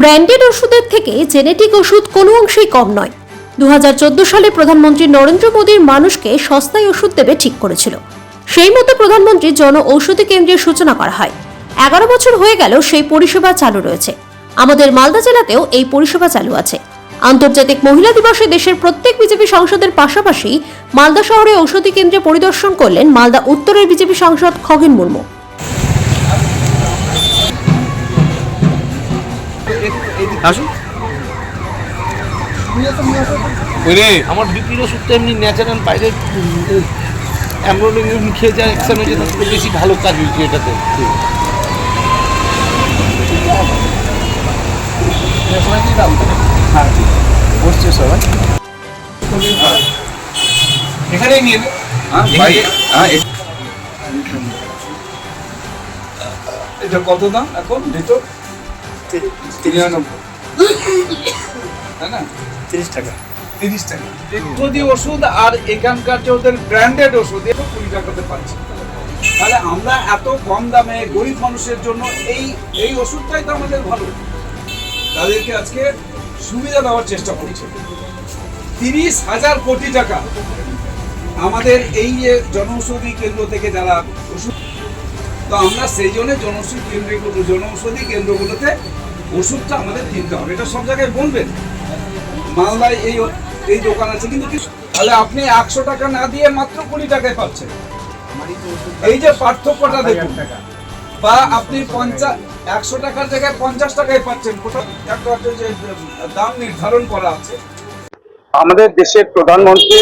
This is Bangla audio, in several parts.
ব্র্যান্ডেড ওষুধের থেকে জেনেটিক ওষুধ কোনো অংশেই কম নয়। দু সালে প্রধানমন্ত্রী নরেন্দ্র মোদীর মানুষকে সস্তায় ওষুধ দেবে ঠিক করেছিল। সেই মতো প্রধানমন্ত্রী জন ঔষধি কেন্দ্রের সূচনা করা হয়। এগারো বছর হয়ে গেল সেই পরিষেবা চালু রয়েছে। আমাদের মালদা জেলাতেও এই পরিষেবা চালু আছে। আন্তর্জাতিক মহিলা দিবসে দেশের প্রত্যেক বিজেপি সাংসদের পাশাপাশি মালদা শহরে ঔষধি কেন্দ্রে পরিদর্শন করলেন মালদা উত্তরের বিজেপি সাংসদ খগেন মুর্মু। আসুন। ওরে আমার বিপির ওষুধটা এমনি ন্যাচারাল বাইরে অ্যাম্ব্রোডিং খেয়ে যায় এক্সাম হয়েছে তার থেকে বেশি ভালো কাজ হয়েছে এটাতে। হ্যাঁ বসছে সবাই। এখানেই নিয়ে হ্যাঁ হ্যাঁ এটা কত দাম এখন? লিটার তিরানব্বই। তাই না? তিরিশ টাকা। তিরিশ টাকা। যদি ওষুধ আর এখানকার যে ওদের ব্র্যান্ডেড ওষুধ এটা কুড়ি টাকাতে পাচ্ছি। তাহলে আমরা এত কম দামে গরিব মানুষের জন্য এই এই ওষুধটাই তো আমাদের ভালো। তাদেরকে আজকে সুবিধা দেওয়ার চেষ্টা করছে। তিরিশ হাজার কোটি টাকা আমাদের এই যে জনঔষধি কেন্দ্র থেকে যারা ওষুধ তো আমরা সেই জন্য জনঔষধি কেন্দ্রগুলো জনঔষধি কেন্দ্রগুলোতে ওষুধটা আমাদের কিনতে হবে। এটা সব জায়গায় বলবেন? মালদায় এই এই দোকান আছে কিন্তু তাহলে আপনি একশো টাকা না দিয়ে মাত্র কুড়ি টাকায় পাচ্ছেন। এই যে পার্থক্যটা দেখুন। বা আপনি পঞ্চাশ একশো টাকার জায়গায় পঞ্চাশ টাকায় পাচ্ছেন। কোথাও একটা যে দাম নির্ধারণ করা আছে। আমাদের দেশের প্রধানমন্ত্রী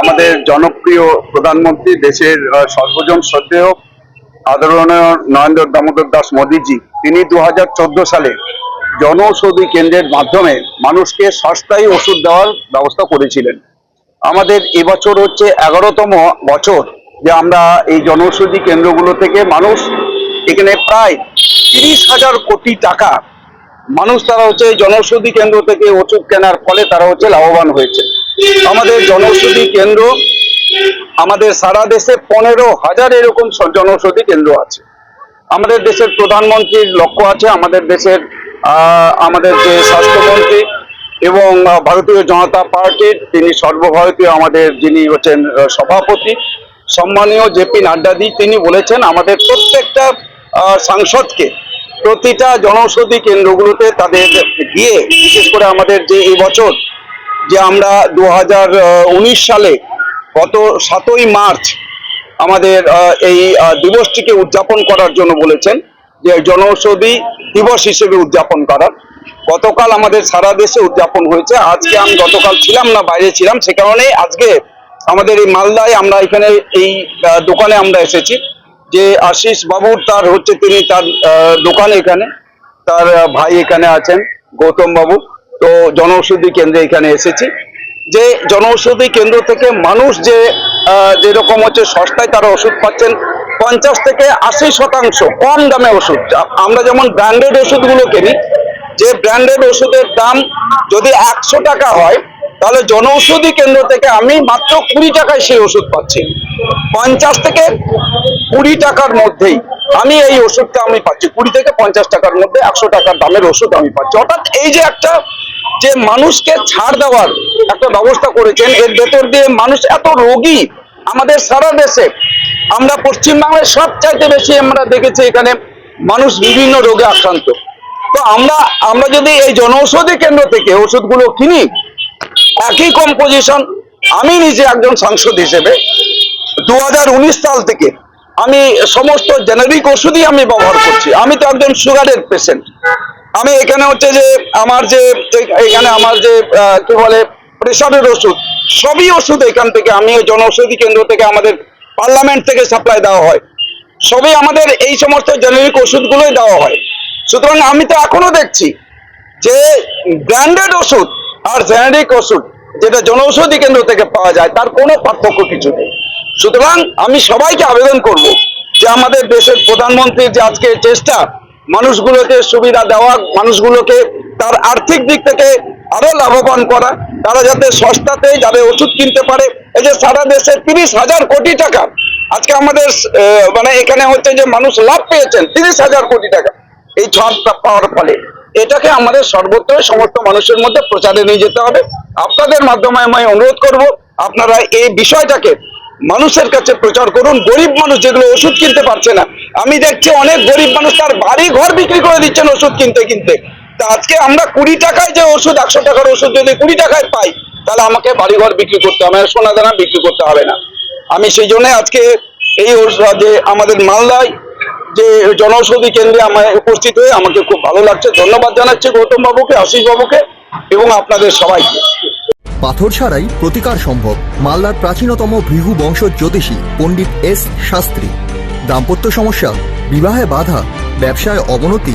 আমাদের জনপ্রিয় প্রধানমন্ত্রী দেশের সর্বজন শ্রদ্ধেয় আদরণীয় নরেন্দ্র দামোদর দাস মোদীজি, তিনি দু হাজার চোদ্দ সালে জনঔষধি কেন্দ্রের মাধ্যমে মানুষকে সস্তায় ওষুধ দেওয়ার ব্যবস্থা করেছিলেন। আমাদের এবছর হচ্ছে এগারোতম বছর যে আমরা এই জনৌষধি কেন্দ্রগুলো থেকে মানুষ এখানে প্রায় তিরিশ হাজার কোটি টাকা মানুষ তারা হচ্ছে এই জনৌষধি কেন্দ্র থেকে ওষুধ কেনার ফলে তারা হচ্ছে লাভবান হয়েছে। আমাদের জনৌষধি কেন্দ্র আমাদের সারা দেশে পনেরো হাজার এরকম জনৌষধি কেন্দ্র আছে। আমাদের দেশের প্রধানমন্ত্রীর লক্ষ্য আছে, আমাদের দেশের আমাদের যে স্বাস্থ্যমন্ত্রী এবং ভারতীয় জনতা পার্টির তিনি সর্বভারতীয় আমাদের যিনি হচ্ছেন সভাপতি, সম্মানীয় জেপি নাড্ডাদি তিনি বলেছেন, আমাদের প্রত্যেকটা সাংসদকে প্রতিটা জনৌষধি কেন্দ্রগুলোতে তাদের গিয়ে, বিশেষ করে আমাদের যে এই বছর যে আমরা দু হাজার উনিশ সালে গত সাতই মার্চ আমাদের এই দিবসটিকে উদযাপন করার জন্য বলেছেন যে জনৌষধি দিবস হিসেবে উদযাপন করার। গতকাল আমাদের সারা দেশে উদযাপন হয়েছে। আজকে আমি গতকাল ছিলাম না, বাইরে ছিলাম, সে কারণে আজকে আমাদের এই মালদায় আমরা এখানে এই দোকানে আমরা এসেছি। যে আশিস বাবুর তার হচ্ছে তিনি তার দোকান এখানে, তার ভাই এখানে আছেন, গৌতম বাবু। তো জনৌষধি কেন্দ্রে এখানে এসেছি। যে জনৌষধি কেন্দ্র থেকে মানুষ যে যেরকম হচ্ছে সস্তায় তারা ওষুধ পাচ্ছেন, পঞ্চাশ থেকে আশি শতাংশ কম দামে ওষুধ। আমরা যেমন ব্র্যান্ডেড ওষুধগুলো কিনি, যে ব্র্যান্ডেড ওষুধের দাম যদি একশো টাকা হয়, তাহলে জনৌষধি কেন্দ্র থেকে আমি মাত্র কুড়ি টাকায় সেই ওষুধ পাচ্ছি। পঞ্চাশ থেকে কুড়ি টাকার মধ্যেই আমি এই ওষুধটা আমি পাচ্ছি। কুড়ি থেকে পঞ্চাশ টাকার মধ্যে একশো টাকার দামের ওষুধ আমি পাচ্ছি। অর্থাৎ এই যে একটা, যে মানুষকে ছাড় দেওয়ার একটা ব্যবস্থা করেছেন, এর ভেতর দিয়ে মানুষ এত রোগী আমাদের সারা দেশে। আমরা পশ্চিমবাংলায় সব চাইতে বেশি আমরা দেখেছি এখানে মানুষ বিভিন্ন রোগে আক্রান্ত। তো আমরা আমরা যদি এই জনৌষধি কেন্দ্র থেকে ওষুধগুলো কিনি, একই কম্পোজিশন আমি নিজে একজন সাংসদ হিসেবে দু হাজার উনিশ সাল থেকে আমি সমস্ত জেনারিক ওষুধই আমি ব্যবহার করছি। আমি তো একজন সুগারের পেশেন্ট আমি এখানে হচ্ছে যে, আমার যে, এখানে আমার যে কি বলে প্রেশারের ওষুধ, সবই ওষুধ এখান থেকে আমি ওই জনঔষধি কেন্দ্র থেকে আমাদের পার্লামেন্ট থেকে সাপ্লাই দেওয়া হয়। সবই আমাদের এই সমস্ত জেনারিক ওষুধগুলোই দেওয়া হয়। সুতরাং আমি তো এখনও দেখছি যে ব্র্যান্ডেড ওষুধ আর জেনারিক ওষুধ, যেটা জনৌষধি কেন্দ্র থেকে পাওয়া যায়, তার কোনো পার্থক্য কিছু নেই। সুতরাং আমি সবাইকে আবেদন করব যে আমাদের দেশের প্রধানমন্ত্রীর যে আজকে চেষ্টা, মানুষগুলোকে সুবিধা দেওয়া, মানুষগুলোকে তার আর্থিক দিক থেকে আরও লাভবান করা। তারা যাতে সস্তাতে যাতে ওষুধ কিনতে পারে। এই যে সারা দেশে তিরিশ হাজার কোটি টাকা। আজকে আমাদের মানে এখানে হচ্ছে যে মানুষ লাভ পেয়েছেন তিরিশ হাজার কোটি টাকা। এই ছাড়টা পাওয়ার ফলে। এটাকে আমাদের সর্বত্র সমস্ত মানুষের মধ্যে প্রচারে নিয়ে যেতে হবে। আপনাদের মাধ্যমে আমি অনুরোধ করব, আপনারা এই বিষয়টাকে মানুষের কাছে প্রচার করুন। গরিব মানুষ যেগুলো ওষুধ কিনতে পারছে না। আমি দেখছি অনেক গরিব মানুষ তার বাড়ি ঘর বিক্রি করে দিচ্ছেন ওষুধ কিনতে কিনতে। তা আজকে আমরা কুড়ি টাকায় যে ওষুধ, একশো টাকার ওষুধ যদি কুড়ি টাকায় পাই, তাহলে আমাকে বাড়ি ঘর বিক্রি করতে হবে সোনা দানা বিক্রি করতে হবে না। আমি সেই জন্য আজকে এই যে আমাদের মালদায় যে জনৌষধি কেন্দ্রে আমার উপস্থিত হয়ে আমাকে খুব ভালো লাগছে। ধন্যবাদ জানাচ্ছি গৌতম বাবুকে আশিস বাবুকে এবং আপনাদের সবাইকে। পাথর ছাড়াই প্রতিকার সম্ভব। মালদার প্রাচীনতম ভৃগু বংশ জ্যোতিষী পণ্ডিত এস শাস্ত্রী। দাম্পত্য সমস্যা, বিবাহে বাধা, ব্যবসায় অবনতি